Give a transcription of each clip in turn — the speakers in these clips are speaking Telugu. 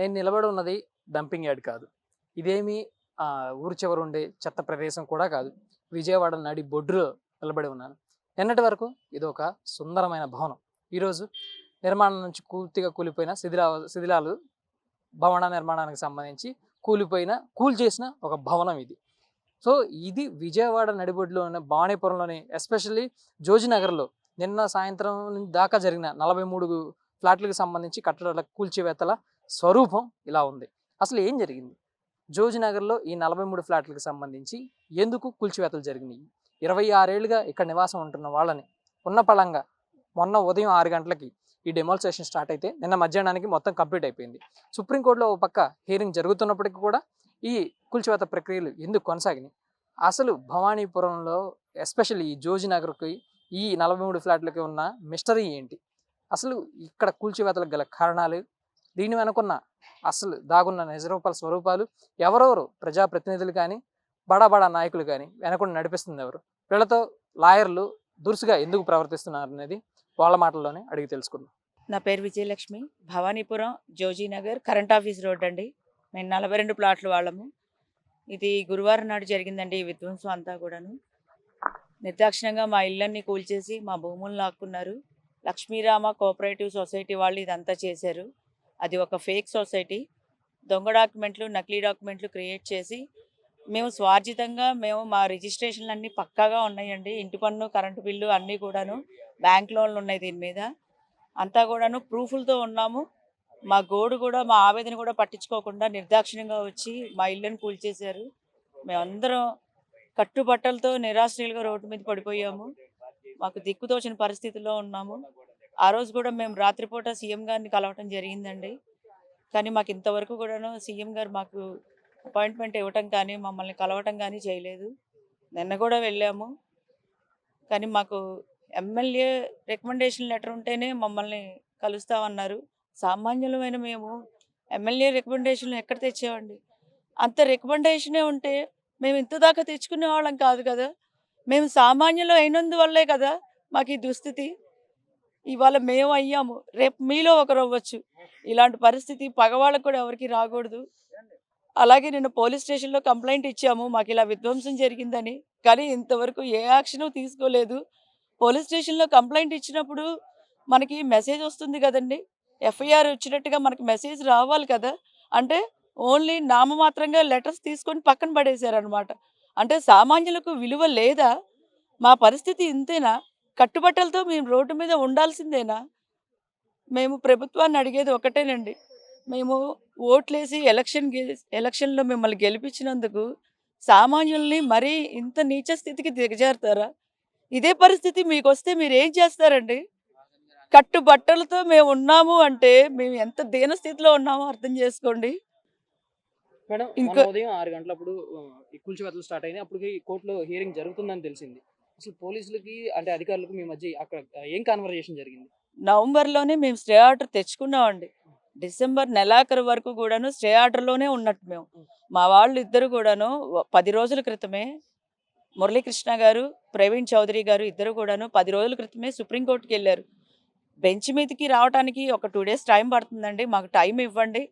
నేను నిలబడి ఉన్నది డంపింగ్ యార్డ్ కాదు. ఇదేమి ఊరు చివర ఉండే చెత్త ప్రదేశం కూడా కాదు. విజయవాడ నడి బొడ్డులో నిలబడి ఉన్నాను. నిన్నటి వరకు ఇది ఒక సుందరమైన భవనం. ఈరోజు నిర్మాణం నుంచి పూర్తిగా కూలిపోయిన శిథిలా శిథిలాలు భవన నిర్మాణానికి సంబంధించి కూలిపోయిన కూల్ చేసిన ఒక భవనం ఇది. సో ఇది విజయవాడ నడిబొడ్డులో ఉన్న భవానీపురంలోని ఎస్పెషల్లీ జోజినగర్లో నిన్న సాయంత్రం దాకా జరిగిన నలభై మూడు ఫ్లాట్లకు సంబంధించి కట్టడాల కూల్చివేతల స్వరూపం ఇలా ఉంది. అసలు ఏం జరిగింది? జోజినగర్లో ఈ నలభై మూడు ఫ్లాట్లకు సంబంధించి ఎందుకు కూల్చివేతలు జరిగినాయి? ఇరవై ఆరేళ్ళుగా ఇక్కడ నివాసం ఉంటున్న వాళ్ళని ఉన్న పళంగా మొన్న ఉదయం ఆరు గంటలకి ఈ డెమోల్సేషన్ స్టార్ట్ అయితే నిన్న మధ్యాహ్నానికి మొత్తం కంప్లీట్ అయిపోయింది. సుప్రీంకోర్టులో ఒక పక్క హీరింగ్ జరుగుతున్నప్పటికీ కూడా ఈ కూల్చివేత ప్రక్రియలు ఎందుకు కొనసాగినాయి? అసలు భవానీపురంలో ఎస్పెషల్లీ ఈ జోజినగర్కి ఈ నలభై మూడు ఫ్లాట్లకి ఉన్న మిస్టరీ ఏంటి? అసలు ఇక్కడ కూల్చివేతలకు గల కారణాలు దీని వెనుకున్న అసలు దాగున్న నిజరూపాల స్వరూపాలు ఎవరెవరు ప్రజాప్రతినిధులు కానీ బడా బడా నాయకులు కానీ వెనకుండా నడిపిస్తుంది ఎవరు? వీళ్ళతో లాయర్లు దురుసుగా ఎందుకు ప్రవర్తిస్తున్నారు అనేది వాళ్ళ మాటల్లోనే అడిగి తెలుసుకుందాం. నా పేరు Vijayalakshmi. Bhavanipuram Jojinagar current office road అండి. మేము నలభై రెండు ప్లాట్లు వాళ్ళము ఇది గురువారం నాడు జరిగిందండి ఈ విధ్వంసం అంతా కూడాను. నిర్దాక్షిణంగా మా ఇళ్ళన్ని కూల్చేసి మా భూములను లాక్కున్నారు. లక్ష్మీరామ కోఆపరేటివ్ సొసైటీ వాళ్ళు ఇదంతా చేశారు. అది ఒక ఫేక్ సొసైటీ. దొంగ డాక్యుమెంట్లు నకిలీ డాక్యుమెంట్లు క్రియేట్ చేసి మేము స్వార్జితంగా మేము మా రిజిస్ట్రేషన్లు అన్నీ పక్కాగా ఉన్నాయండి. ఇంటి పన్ను కరెంటు బిల్లు అన్నీ కూడాను బ్యాంక్ లోన్లు ఉన్నాయి దీని మీద. అంతా కూడాను ప్రూఫ్లతో ఉన్నాము. మా గోడు కూడా మా ఆవేదన కూడా పట్టించుకోకుండా నిర్దాక్షిణ్యంగా వచ్చి మా ఇళ్ళని కూల్చేశారు. మేమందరం కట్టుబట్టలతో నిరాశ్రయులుగా రోడ్డు మీద పడిపోయాము. మాకు దిక్కుతోచిన పరిస్థితిలో ఉన్నాము. ఆ రోజు కూడా మేము రాత్రిపూట సీఎం గారిని కలవటం జరిగిందండి. కానీ మాకు ఇంతవరకు కూడాను సీఎం గారు మాకు అపాయింట్మెంట్ ఇవ్వటం కానీ మమ్మల్ని కలవటం కానీ చేయలేదు. నిన్న కూడా వెళ్ళాము. కానీ మాకు ఎమ్మెల్యే రికమెండేషన్ లెటర్ ఉంటేనే మమ్మల్ని కలుస్తామన్నారు. సామాన్యులమైన మేము ఎమ్మెల్యే రికమెండేషన్లు ఎక్కడ తెచ్చామండి? అంత రికమెండేషనే ఉంటే మేము ఇంత దాకా తెచ్చుకునే వాళ్ళం కాదు కదా. మేము సామాన్యులు అయినందువల్లే కదా మాకు ఈ దుస్థితి. ఇవాళ మేము అయ్యాము. రేపు మీలో ఒకరు అవ్వచ్చు. ఇలాంటి పరిస్థితి పగవాళ్ళకు కూడా ఎవరికి రాకూడదు. అలాగే నేను పోలీస్ స్టేషన్లో కంప్లైంట్ ఇచ్చాము. మాకు ఇలా విధ్వంసం జరిగిందని. కానీ ఇంతవరకు ఏ యాక్షన్ తీసుకోలేదు. పోలీస్ స్టేషన్లో కంప్లైంట్ ఇచ్చినప్పుడు మనకి మెసేజ్ వస్తుంది కదండి. ఎఫ్ఐఆర్ వచ్చినట్టుగా మనకి మెసేజ్ రావాలి కదా. అంటే ఓన్లీ నామమాత్రంగా లెటర్స్ తీసుకొని పక్కన పడేశారనమాట అంటే సామాన్యులకు విలువ లేదా? మా పరిస్థితి ఇంతేనా? కట్టుబట్టలతో మేము రోడ్డు మీద ఉండాల్సిందేనా? మేము ప్రభుత్వాన్ని అడిగేది ఒకటేనండి. మేము ఓట్లేసి ఎలక్షన్ ఎలక్షన్లో మిమ్మల్ని గెలిపించినందుకు సామాన్యుల్ని మరీ ఇంత నీచ స్థితికి దిగజారుతారా? ఇదే పరిస్థితి మీకు వస్తే మీరు ఏం చేస్తారండి? కట్టుబట్టలతో మేము ఉన్నాము అంటే మేము ఎంత దీన స్థితిలో ఉన్నామో అర్థం చేసుకోండి. మేడం ఇంకా- ఉదయం ఆరు గంటలప్పుడు కూల్చివేతలు స్టార్ట్ అయినాయి. అప్పుడు కోర్టులో హియరింగ్ జరుగుతుందని తెలిసింది. అసలు పోలీసులకి అంటే అధికారులకు మీ మధ్య అక్కడ ఏం కాన్వర్జేషన్ జరిగింది? నవంబర్లోనే మేము స్టే ఆర్డర్ తెచ్చుకున్నామండి. డిసెంబర్ నెలాఖరు వరకు కూడాను స్టే ఆర్డర్లోనే ఉన్నట్టు మేము. మా వాళ్ళు ఇద్దరు కూడాను పది రోజుల క్రితమే మురళీకృష్ణ గారు ప్రవీణ్ చౌదరి గారు ఇద్దరు కూడాను పది రోజుల క్రితమే సుప్రీంకోర్టుకి వెళ్ళారు. బెంచ్ మీదకి రావడానికి ఒక టూ డేస్ టైం పడుతుందండి. మాకు టైం ఇవ్వండి.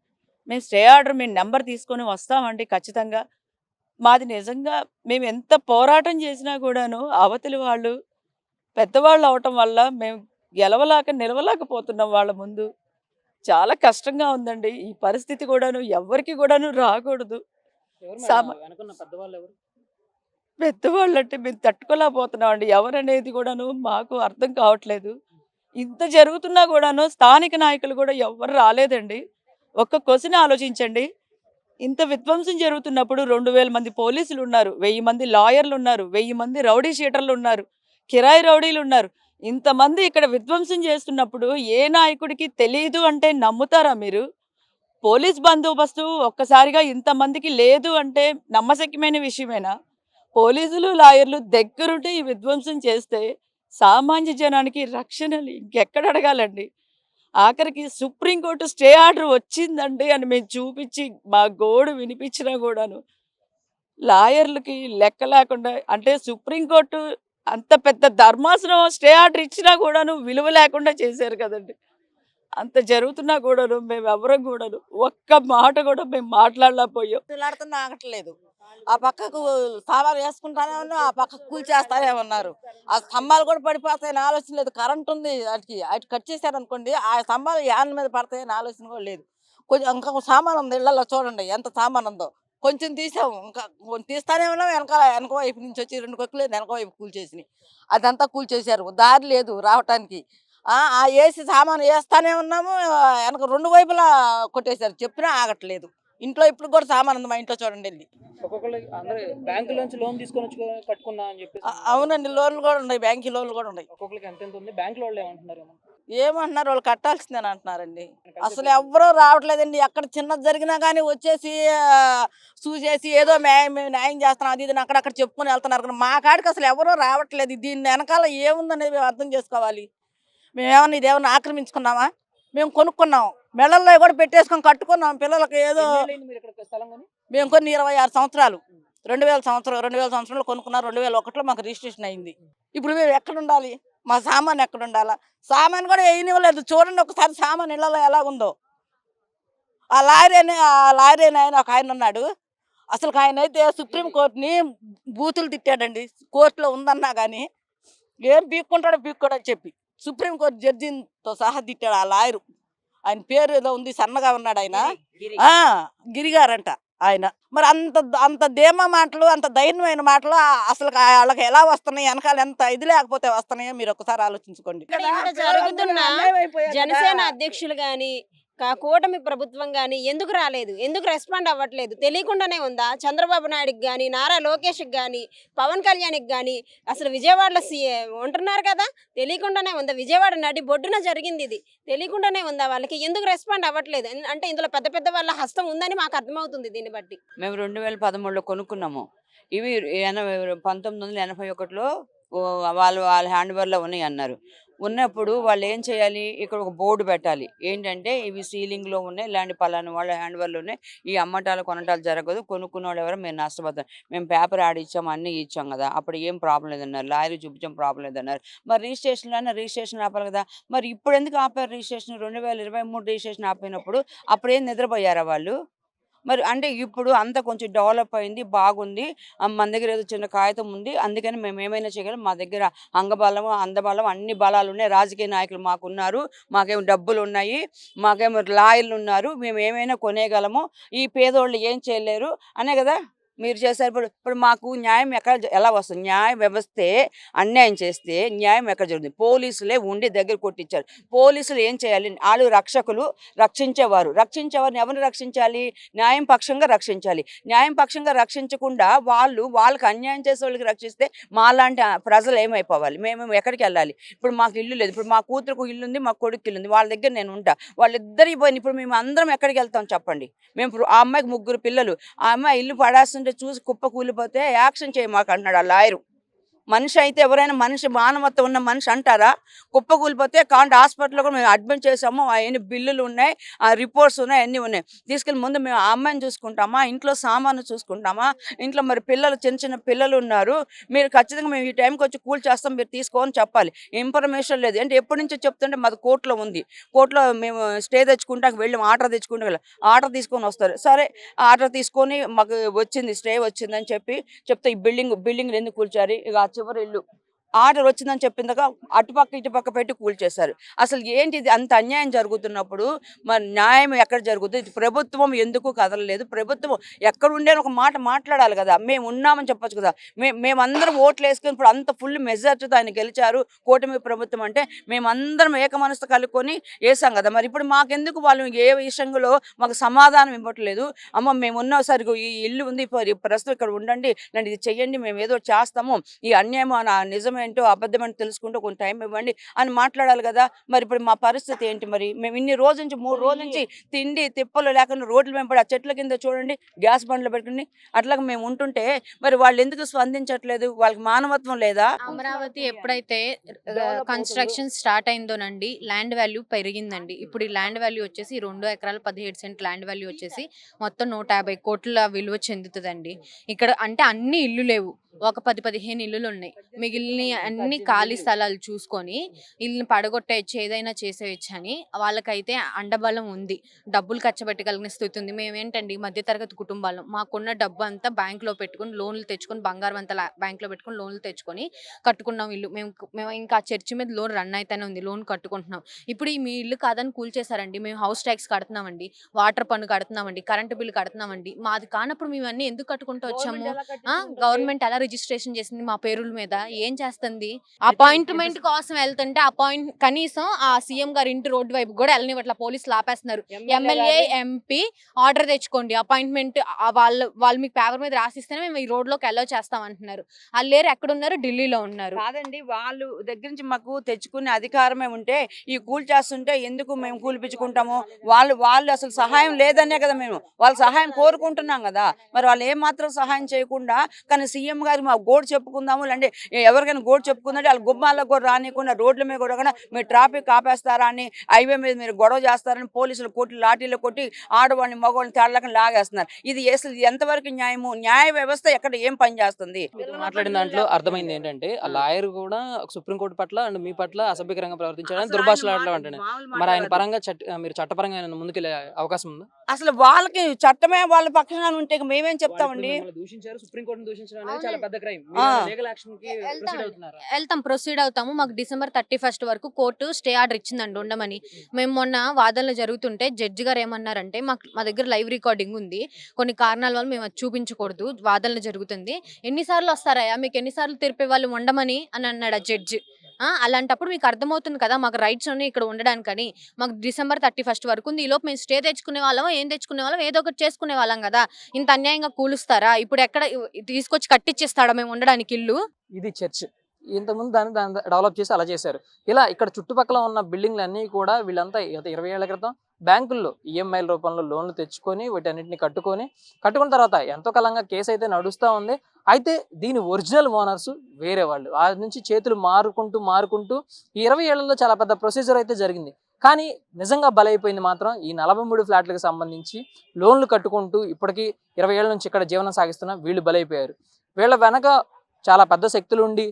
మేము స్టే ఆర్డర్ మేము నెంబర్ తీసుకొని వస్తామండి ఖచ్చితంగా. మాది నిజంగా మేము ఎంత పోరాటం చేసినా కూడాను అవతలి వాళ్ళు పెద్దవాళ్ళు అవటం వల్ల మేము గెలవలేక నిలవలేకపోతున్నాం వాళ్ళ ముందు. చాలా కష్టంగా ఉందండి. ఈ పరిస్థితి కూడాను ఎవరికి కూడాను రాకూడదు. పెద్దవాళ్ళు అంటే మేము తట్టుకోలేకపోతున్నాం అండి ఎవరనేది కూడాను మాకు అర్థం కావట్లేదు. ఇంత జరుగుతున్నా కూడాను స్థానిక నాయకులు కూడా ఎవరు రాలేదండి. ఒక్క క్వశ్చన్ ఆలోచించండి. ఇంత విధ్వంసం జరుగుతున్నప్పుడు రెండు వేల మంది పోలీసులు ఉన్నారు వెయ్యి మంది లాయర్లు ఉన్నారు వెయ్యి మంది రౌడీ షీటర్లు ఉన్నారు కిరాయి రౌడీలు ఉన్నారు. ఇంతమంది ఇక్కడ విధ్వంసం చేస్తున్నప్పుడు ఏ నాయకుడికి తెలియదు అంటే నమ్ముతారా మీరు? పోలీస్ బందోబస్తు ఒక్కసారిగా ఇంతమందికి లేదు అంటే నమ్మశక్యమైన విషయమేనా? పోలీసులు లాయర్లు దగ్గరుండి ఈ విధ్వంసం చేస్తే సామాన్య జనానికి రక్షణలు ఇంకెక్కడ అడగాలండి? ఆఖరికి సుప్రీంకోర్టు స్టే ఆర్డర్ వచ్చిందండి అని మేము చూపించి మా గోడు వినిపించినా కూడాను లాయర్లకి లెక్క లేకుండా అంటే సుప్రీంకోర్టు అంత పెద్ద ధర్మాసనం స్టే ఆర్డర్ ఇచ్చినా కూడాను విలువ లేకుండా చేశారు కదండి. అంత జరుగుతున్నా కూడాను మేము ఎవరం కూడాను ఒక్క మాట కూడా మేము మాట్లాడలేకపోయాం. మాట్లాడుతున్నా ఆగట్లేదు. ఆ పక్కకు సామాన్లు వేసుకుంటానే ఉన్నారు ఆ పక్కకు కూల్చేస్తానే ఉన్నారు. ఆ స్తంభాలు కూడా పడిపోతాయని ఆలోచన లేదు. కరెంట్ ఉంది వాటికి అటు కట్ చేశారనుకోండి ఆ స్తంభాలు యాన్ మీద పడతాయని ఆలోచన కూడా లేదు. కొంచెం ఇంకా సామాన్ ఉంది ఇళ్ళలో చూడండి ఎంత సామాన్ ఉందో. కొంచెం తీసాము ఇంకా తీస్తానే ఉన్నాం వెనకాల వెనక వైపు నుంచి వచ్చి రెండు కొక్కులు వెనక వైపు కూల్చేసినాయి అదంతా కూల్చేశారు దారి లేదు రావటానికి. ఆ ఆ వేసి సామాను వేస్తానే ఉన్నాము వెనక రెండు వైపులా కొట్టేశారు చెప్పినా ఆగట్లేదు. ఇంట్లో ఇప్పుడు కూడా సామాన్ ఉంది మా ఇంట్లో చూడండి వెళ్ళి. లోన్ తీసుకొని కట్టుకున్నా అని అవునండి లోన్లు కూడా ఉన్నాయి బ్యాంక్ లోన్లు కూడా ఉన్నాయి. ఒక్కొక్కరికి ఎంత ఎంత ఉంది? బ్యాంక్ వాళ్ళు ఏమంటున్నారు ఏమంటున్నారు? వాళ్ళు కట్టాల్సిందని అంటున్నారండి. అసలు ఎవ్వరూ రావట్లేదండి. ఎక్కడ చిన్నది జరిగినా కానీ వచ్చేసి చూసేసి ఏదో న్యాయం మేము న్యాయం చేస్తున్నాం అది ఇది అని అక్కడక్కడ చెప్పుకొని వెళ్తున్నారు. కానీ మా కాడికి అసలు ఎవరూ రావట్లేదు. దీని వెనకాల ఏముందనేది మేము అర్థం చేసుకోవాలి. మేము ఏమన్నా ఇది ఏమన్నా ఆక్రమించుకున్నామా? మేము కొనుక్కున్నాం. మెడల్లో కూడా పెట్టేసుకొని కట్టుకున్నాం. పిల్లలకి ఏదో మేము కొన్ని ఇరవై ఆరు సంవత్సరాలు. రెండు వేల సంవత్సరం రెండు వేల సంవత్సరంలో కొనుక్కున్నాం రెండు వేల ఒకటిలో మాకు రిజిస్ట్రేషన్ అయింది. ఇప్పుడు మేము ఎక్కడ ఉండాలి మా సామాన్ ఎక్కడ ఉండాలా సామాన్ కూడా వేయనివ్వలేదు. చూడండి ఒకసారి సామాన్ ఇళ్ళలో ఎలా ఉందో. ఆ లారీ అనే ఆ లారీ అని ఆయన ఒక ఆయన ఉన్నాడు. అసలు ఆయన అయితే సుప్రీంకోర్టుని బూతులు తిట్టాడండి. కోర్టులో ఉందన్నా కానీ ఏం పీక్కుంటాడో పీక్కోడని చెప్పి సుప్రీంకోర్టు జడ్జితో సహా తిట్టాడు ఆ లాయరు. ఆయన పేరు ఏదో ఉంది సన్నగా ఉన్నాడు ఆయన. ఆ గిరిగారంట ఆయన. మరి అంత అంత ధీమా మాటలు అంత ధైర్యమైన మాటలు అసలు ఆ వాళ్ళకి ఎలా వస్తున్నాయి వెనకాల ఎంత ఇది లేకపోతే వస్తున్నాయో మీరు ఒకసారి ఆలోచించుకోండి. జరుగుతున్నా జనసేన అధ్యక్షులు గాని కా- కూటమి ప్రభుత్వం కానీ ఎందుకు రాలేదు? ఎందుకు రెస్పాండ్ అవ్వట్లేదు? తెలియకుండానే ఉందా? చంద్రబాబు నాయుడుకి కానీ నారా లోకేష్కి కానీ పవన్ కళ్యాణ్కి కానీ అసలు విజయవాడలో సీఏ ఉంటున్నారు కదా? తెలియకుండానే ఉందా? విజయవాడ నడి బొడ్డున జరిగింది ఇది. తెలియకుండానే ఉందా వాళ్ళకి? ఎందుకు రెస్పాండ్ అవ్వట్లేదు? అంటే ఇందులో పెద్ద పెద్ద వాళ్ళ హస్తం ఉందని మాకు అర్థమవుతుంది దీన్ని బట్టి. మేము రెండు వేల పదమూడులో కొనుక్కున్నాము. ఇవి ఎనభై పంతొమ్మిది వందల ఎనభై ఒకటిలో వాళ్ళు వాళ్ళ హ్యాండ్ ఓవర్లో ఉన్నాయి అన్నారు. ఉన్నప్పుడు వాళ్ళు ఏం చేయాలి? ఇక్కడ ఒక బోర్డు పెట్టాలి. ఏంటంటే ఇవి సీలింగ్లో ఉన్నాయి ఇలాంటి పలానా వాళ్ళ హ్యాండ్ ఓవర్లో ఉన్నాయి. ఈ అమ్మటాలు కొనటాలు జరగదు. కొనుక్కున్న వాళ్ళు ఎవరో? మేము నష్టపోతాం. మేము పేపర్ యాడ్ ఇచ్చాం అన్నీ ఇచ్చాం కదా. అప్పుడు ఏం ప్రాబ్లం లేదన్నారు. లాయర్ చూపించాం ప్రాబ్లం లేదన్నారు. మరి రిజిస్ట్రేషన్ అయినా రిజిస్ట్రేషన్ ఆపాలి కదా. మరి ఇప్పుడు ఎందుకు ఆపారు రిజిస్ట్రేషన్? రెండు వేల ఇరవై మూడు రిజిస్ట్రేషన్ ఆపినప్పుడు అప్పుడు ఏం నిద్రపోయారా వాళ్ళు? మరి అంటే ఇప్పుడు అంతా కొంచెం డెవలప్ అయింది బాగుంది. మన దగ్గర ఏదో చిన్న కాగితం ఉంది. అందుకని మేము ఏమైనా చేయగలం? మా దగ్గర అంగబలము అందబలం అన్ని బలాలు ఉన్నాయి. రాజకీయ నాయకులు మాకున్నారు. మాకేమో డబ్బులు ఉన్నాయి. మాకేమో లాయర్లు ఉన్నారు. మేము ఏమైనా కొనేయగలము? ఈ పేదోళ్ళు ఏం చేయలేరు. అనే కదా? మీరు చేశారు. ఇప్పుడు ఇప్పుడు మాకు న్యాయం ఎక్కడ ఎలా వస్తుంది? న్యాయ వ్యవస్థే అన్యాయం చేస్తే న్యాయం ఎక్కడ జరుగుతుంది? పోలీసులే ఉండి దగ్గర కొట్టించారు. పోలీసులు ఏం చేయాలి? వాళ్ళు రక్షకులు రక్షించేవారు. రక్షించేవారిని ఎవరిని రక్షించాలి? న్యాయం పక్షంగా రక్షించాలి. న్యాయం పక్షంగా రక్షించకుండా వాళ్ళు వాళ్ళకి అన్యాయం చేసే వాళ్ళకి రక్షిస్తే మాలాంటి ప్రజలు ఏమైపోవాలి? మేము ఎక్కడికి వెళ్ళాలి? ఇప్పుడు మాకు ఇల్లు లేదు. ఇప్పుడు మా కూతురుకు ఇల్లు ఉంది మా కొడుకు ఇల్లు ఉంది. వాళ్ళ దగ్గర నేను ఉంటా. వాళ్ళిద్దరికి పోయిన ఇప్పుడు మేము అందరం ఎక్కడికి వెళ్తాం చెప్పండి? మేము ఇప్పుడు ఆ అమ్మాయికి ముగ్గురు పిల్లలు. ఆ అమ్మాయి ఇల్లు పడేస్తుంటే చూసి కుప్ప కూలిపోతే యాక్షన్ చేయమాకు ఆ లాయరు. మనిషి అయితే ఎవరైనా మనిషి మానవత్వం ఉన్న మనిషి అంటారా? కుప్ప కూలిపోతే కాంట్ హాస్పిటల్లో కూడా మేము అడ్మిట్ చేసాము అవన్నీ బిల్లులు ఉన్నాయి ఆ రిపోర్ట్స్ ఉన్నాయి అన్నీ ఉన్నాయి. తీసుకెళ్ళి ముందు మేము ఆ అమ్మాయిని చూసుకుంటామా? ఇంట్లో సామాను చూసుకుంటామా? ఇంట్లో మరి పిల్లలు చిన్న చిన్న పిల్లలు ఉన్నారు. మీరు ఖచ్చితంగా మేము ఈ టైంకి వచ్చి కూల్ చేస్తాం మీరు తీసుకోని చెప్పాలి. ఇన్ఫర్మేషన్ లేదు. అంటే ఎప్పటి నుంచో చెప్తుంటే మాది కోర్టులో ఉంది. కోర్టులో మేము స్టే తెచ్చుకుంటాం వెళ్ళి ఆర్డర్ తెచ్చుకుంటాం వెళ్ళాం ఆర్డర్ తీసుకొని వస్తారు. సరే ఆర్డర్ తీసుకొని మాకు వచ్చింది స్టే వచ్చిందని చెప్పి చెప్తే ఈ బిల్డింగ్ బిల్డింగ్ ఎందుకు కూల్చారు? ఇక చివరి ఇల్లు ఆర్డర్ వచ్చిందని చెప్పిందాక అటుపక్క ఇటుపక్క పెట్టి కూల్చేశారు అసలు ఏంటి ఇది అంత అన్యాయం జరుగుతున్నప్పుడు మరి న్యాయం ఎక్కడ జరుగుతుంది ఇది ప్రభుత్వం ఎందుకు కదలలేదు? ప్రభుత్వం ఎక్కడ ఉండే ఒక మాట మాట్లాడాలి కదా. మేము ఉన్నామని చెప్పొచ్చు కదా. మే మేమందరం ఓట్లు వేసుకుని ఇప్పుడు అంత ఫుల్ మెజార్టీతో ఆయన గెలిచారు కూటమి ప్రభుత్వం అంటే మేమందరం ఏక మనసు కలుపుకొని వేసాం కదా. మరి ఇప్పుడు మాకెందుకు వాళ్ళు ఏ విషయంలో మాకు సమాధానం ఇవ్వట్లేదు? అమ్మ మేము ఉన్నసారి సరిగ్గా ఈ ఇల్లు ఉంది ప్రస్తుతం ఇక్కడ ఉండండి నన్ను ఇది చెయ్యండి మేము ఏదో చేస్తాము. ఈ అన్యాయం నిజమే నిజమేంటో అబద్ధమేంటో తెలుసుకుంటూ కొంచెం టైం ఇవ్వండి అని మాట్లాడాలి కదా. మరి ఇప్పుడు మా పరిస్థితి ఏంటి మరి? మేము ఇన్ని రోజుల నుంచి మూడు రోజుల నుంచి తిండి తిప్పలు లేకుండా రోడ్లు వెంబడి ఆ చెట్ల కింద చూడండి గ్యాస్ బండ్లు పెట్టుకుని అట్లాగా మేము ఉంటుంటే మరి వాళ్ళు ఎందుకు స్పందించట్లేదు? వాళ్ళకి మానవత్వం లేదా? అమరావతి ఎప్పుడైతే కన్స్ట్రక్షన్ స్టార్ట్ అయిందోనండి ల్యాండ్ వాల్యూ పెరిగిందండి. ఇప్పుడు ఈ ల్యాండ్ వాల్యూ వచ్చేసి రెండు ఎకరాల పదిహేడు సెంట్ ల్యాండ్ వాల్యూ వచ్చేసి మొత్తం నూట యాభై కోట్ల విలువ చెందుతుందండి. ఇక్కడ అంటే అన్ని ఇల్లు లేవు. ఒక పది పదిహేను ఇల్లులు ఉన్నాయి. మిగిలిన అన్ని ఖాళీ స్థలాలు చూసుకొని ఇల్లుని పడగొట్టేయచ్చు ఏదైనా చేసేయచ్చు అని వాళ్ళకైతే అండబలం ఉంది. డబ్బులు ఖర్చు పెట్టగలిగిన స్థితి ఉంది. మేమేంటండి మధ్యతరగతి కుటుంబాలు. మాకున్న డబ్బు అంతా బ్యాంక్లో పెట్టుకుని లోన్లు తెచ్చుకొని బంగారం అంతా బ్యాంక్లో పెట్టుకుని లోన్లు తెచ్చుకొని కట్టుకున్నాం ఇల్లు. మేము మేము ఇంకా చర్చి మీద లోన్ రన్ అయితేనే ఉంది లోన్ కట్టుకుంటున్నాం. ఇప్పుడు ఈ మీ ఇల్లు కాదని కూల్చేశారండి మేము హౌస్ ట్యాక్స్ కడుతున్నామండి వాటర్ పన్ను కడుతున్నామండి కరెంటు బిల్లు కడుతున్నామండి. మాది కానప్పుడు మేము అన్ని ఎందుకు కట్టుకుంటూ వచ్చాము? గవర్నమెంట్ ఎలా రిజిస్ట్రేషన్ చేసింది మా పేరుల మీద. ఏం చేస్తుంది? అపాయింట్మెంట్ కోసం వెళ్తుంటే అపాయింట్ కనీసం ఆ సీఎం గారి ఇంటి రోడ్డు వైపు కూడా వెళ్ళనివ్వట్ల. పోలీసులు ఆపేస్తున్నారు. ఎమ్మెల్యే ఎంపీ ఆర్డర్ తెచ్చుకోండి. అపాయింట్మెంట్ వాళ్ళు వాళ్ళు మీకు పేపర్ మీద రాసిస్తేనే మేము ఈ రోడ్లోకి అలో చేస్తాం అంటున్నారు. వాళ్ళు లేరు ఎక్కడ ఉన్నారు ఢిల్లీలో ఉన్నారు. కాదండి వాళ్ళు దగ్గర నుంచి మాకు తెచ్చుకునే అధికారమే ఉంటే ఈ కూల్ చేస్తుంటే ఎందుకు మేము కూలిపించుకుంటాము? వాళ్ళు వాళ్ళు అసలు సహాయం లేదనే కదా మేము. వాళ్ళ సహాయం కోరుకుంటున్నాం కదా. మరి వాళ్ళు ఏం మాత్రం సహాయం చేయకుండా కానీ సీఎం గారికి మా గోడు చెప్పుకుందాము లేదంటే ఎవరికైనా గోడు చెప్పుకుందంటే వాళ్ళ గుమ్మాలకు కూడా రానియకుండా రోడ్ల మీద కూడా మీరు ట్రాఫిక్ ఆపేస్తారా అని హైవే మీద మీరు గొడవ చేస్తారని పోలీసులు కొట్టి లాఠీలు కొట్టి ఆడవాళ్ళని మగవాళ్ళని తేడలకు లాగేస్తున్నారు. ఇది అసలు ఎంతవరకు న్యాయము? న్యాయ వ్యవస్థ ఎక్కడ ఏం పని చేస్తుంది? మీతో మాట్లాడిన దాంట్లో అర్థమైంది ఏంటంటే ఆ లాయర్ కూడా సుప్రీంకోర్టు పట్ల అండ్ మీ పట్ల అసభ్యకరంగా ప్రవర్తించాడని దుర్భాషలు మరి ఆయన పరంగా చట్ట మీరు చట్టపరంగా ముందుకెళ్ళే అవకాశం ఉందా? అసలు వాళ్ళకి చట్టమే వాళ్ళ పక్షాన ఉంటే మేమేం చెప్తామండి? దూషించారు సుప్రీంకోర్టు దూషించడం అనేది. చాలా వెళ్తాం. ప్రొసీడ్ అవుతాము. మాకు డిసెంబర్ థర్టీ ఫస్ట్ వరకు కోర్టు స్టే ఆర్డర్ ఇచ్చిందండి ఉండమని. మేము మొన్న వాదనలు జరుగుతుంటే జడ్జి గారు ఏమన్నారంటే మాకు మా దగ్గర లైవ్ రికార్డింగ్ ఉంది. కొన్ని కారణాల వల్ల మేము అది చూపించకూడదు. వాదనలు జరుగుతుంది. ఎన్నిసార్లు వస్తారయ్యా? మీకు ఎన్నిసార్లు తెలిపే వాళ్ళు ఉండమని అని అన్నాడు ఆ జడ్జి. అలాంటప్పుడు మీకు అర్థమవుతుంది కదా! మాకు రైట్స్ ఉన్నాయి ఇక్కడ ఉండడానికని. మాకు డిసెంబర్ థర్టీ ఫస్ట్ వరకు ఉంది. ఈలోపు మేము స్టే తెచ్చుకునే వాళ్ళం ఏం తెచ్చుకునే వాళ్ళం ఏదో ఒకటి చేసుకునే వాళ్ళం కదా! ఇంత అన్యాయంగా కూలుస్తారా? ఇప్పుడు ఎక్కడ తీసుకొచ్చి కట్టించేస్తాడా మేము ఉండడానికి ఇల్లు? ఇది చర్చ్. ఇంతకుముందు దాన్ని దాన్ని డెవలప్ చేసి అలా చేశారు. ఇలా ఇక్కడ చుట్టుపక్కల ఉన్న బిల్డింగ్లు అన్నీ కూడా వీళ్ళంతా ఇరవై ఏళ్ళ క్రితం బ్యాంకుల్లో ఈఎంఐల రూపంలో లోన్లు తెచ్చుకొని వీటన్నిటిని కట్టుకొని కట్టుకున్న తర్వాత ఎంతో కాలంగా కేసు అయితే నడుస్తూ ఉంది. అయితే దీని ఒరిజినల్ ఓనర్స్ వేరే వాళ్ళు. ఆ నుంచి చేతులు మారుకుంటూ మారుకుంటూ ఈ ఇరవై ఏళ్ళలో చాలా పెద్ద ప్రొసీజర్ అయితే జరిగింది. కానీ నిజంగా బలైపోయింది మాత్రం ఈ నలభై మూడు ఫ్లాట్లకు సంబంధించి లోన్లు కట్టుకుంటూ ఇప్పటికీ ఇరవై ఏళ్ళ నుంచి ఇక్కడ జీవనం సాగిస్తున్న వీళ్ళు బలైపోయారు. వీళ్ళ వెనక చాలా పెద్ద శక్తులు ఉండి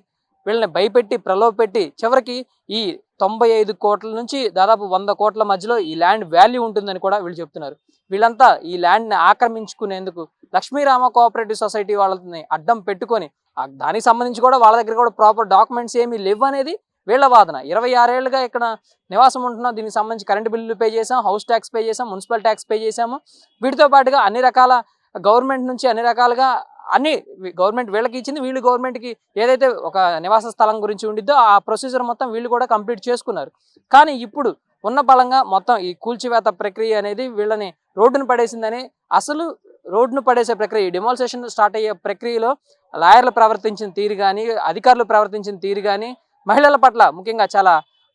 వీళ్ళని భయపెట్టి ప్రలోభపెట్టి చివరికి ఈ తొంభై ఐదు కోట్ల నుంచి దాదాపు వంద కోట్ల మధ్యలో ఈ ల్యాండ్ వాల్యూ ఉంటుందని కూడా వీళ్ళు చెప్తున్నారు. వీళ్ళంతా ఈ ల్యాండ్ని ఆక్రమించుకునేందుకు లక్ష్మీరామ కోఆపరేటివ్ సొసైటీ వాళ్ళని అడ్డం పెట్టుకొని ఆ దానికి సంబంధించి కూడా వాళ్ళ దగ్గర కూడా ప్రాపర్ డాక్యుమెంట్స్ ఏమీ లేవు అనేది వీళ్ళ వాదన. ఇరవై ఆరేళ్ళుగా ఇక్కడ నివాసం ఉంటున్నాం దీనికి సంబంధించి కరెంటు బిల్లులు పే చేసాం హౌస్ ట్యాక్స్ పే చేసాం మున్సిపల్ ట్యాక్స్ పే చేసాము వీటితో పాటుగా అన్ని రకాల గవర్నమెంట్ నుంచి అన్ని రకాలుగా అన్ని గవర్నమెంట్ వీళ్ళకి ఇచ్చింది వీళ్ళు గవర్నమెంట్కి ఏదైతే ఒక నివాస స్థలం గురించి ఉండిద్దో ఆ ప్రొసీజర్ మొత్తం వీళ్ళు కూడా కంప్లీట్ చేసుకున్నారు. కానీ ఇప్పుడు ఉన్న బలంగా మొత్తం ఈ కూల్చివేత ప్రక్రియ అనేది వీళ్ళని రోడ్డును పడేసిందని అసలు రోడ్డును పడేసే ప్రక్రియ డిమాల్సేషన్ స్టార్ట్ అయ్యే ప్రక్రియలో లాయర్లు ప్రవర్తించిన తీరు కానీ అధికారులు ప్రవర్తించిన తీరు కానీ మహిళల పట్ల ముఖ్యంగా చాలా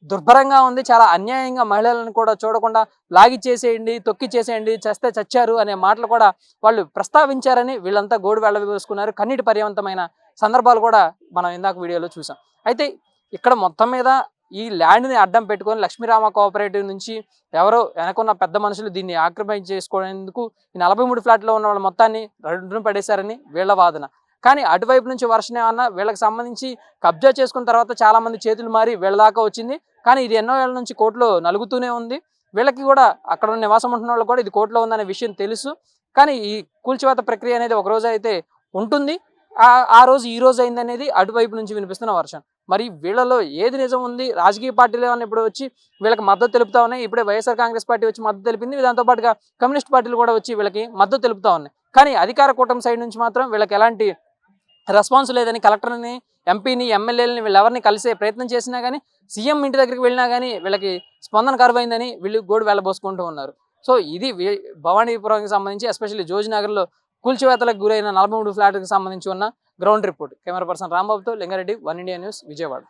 దుర్భరంగా ఉంది. చాలా అన్యాయంగా మహిళలను కూడా చూడకుండా లాగి చేసేయండి తొక్కి చేసేయండి చేస్తే చచ్చారు అనే మాటలు కూడా వాళ్ళు ప్రస్తావించారని వీళ్ళంతా గోడు వెళ్ళవేసుకున్నారు కన్నీటి పర్యవంతమైన సందర్భాలు కూడా మనం ఇందాక వీడియోలో చూసాం. అయితే ఇక్కడ మొత్తం మీద ఈ ల్యాండ్ని అడ్డం పెట్టుకొని లక్ష్మీరామ కోఆపరేటివ్ నుంచి ఎవరో వెనకున్న పెద్ద మనుషులు దీన్ని ఆక్రమించేసుకునేందుకు ఈ నలభై మూడు ఫ్లాట్లో ఉన్న వాళ్ళ మొత్తాన్ని రెండును పడేశారని వీళ్ళ వాదన. కానీ అటువైపు నుంచి వర్షం ఏమన్నా వీళ్ళకి సంబంధించి కబ్జా చేసుకున్న తర్వాత చాలామంది చేతులు మారి వీళ్ళ దాకా వచ్చింది. కానీ ఇది ఎన్నో ఏళ్ళ నుంచి కోర్టులో నలుగుతూనే ఉంది. వీళ్ళకి కూడా అక్కడ ఉన్న నివాసం ఉంటున్న వాళ్ళు కూడా ఇది కోర్టులో ఉందనే విషయం తెలుసు. కానీ ఈ కూల్చివేత ప్రక్రియ అనేది ఒక రోజు అయితే ఉంటుంది. ఆ రోజు ఈ రోజు అయింది అనేది అటువైపు నుంచి వినిపిస్తున్న వర్షం. మరి వీళ్ళలో ఏది నిజం ఉంది? రాజకీయ పార్టీలు ఏమన్నా ఇప్పుడు వచ్చి వీళ్ళకి మద్దతు తెలుపుతా ఉన్నాయి? ఇప్పుడే వైఎస్ఆర్ కాంగ్రెస్ పార్టీ వచ్చి మద్దతు తెలిపింది. దాంతో పాటుగా కమ్యూనిస్ట్ పార్టీలు కూడా వచ్చి వీళ్ళకి మద్దతు తెలుపుతా ఉన్నాయి. కానీ అధికార కూటమి సైడ్ నుంచి మాత్రం వీళ్ళకి ఎలాంటి రెస్పాన్స్ లేదని కలెక్టర్ని ఎంపీని ఎమ్మెల్యేలని వీళ్ళెవరిని కలిసే ప్రయత్నం చేసినా కానీ సీఎం ఇంటి దగ్గరికి వెళ్ళినా కానీ వీళ్ళకి స్పందన కరువైందని వీళ్ళు గోడు వెళ్ళబోసుకుంటూ ఉన్నారు. సో ఇది వీ- భవానీపురంకి సంబంధించి ఎస్పెషల్లీ జోజినగర్లో కూల్చివేతలకు గురైన నలభై మూడు ఫ్లాట్కి సంబంధించి ఉన్న ground report. Camera person రాంబాబుతో Lingareddy one India news Vijayawada.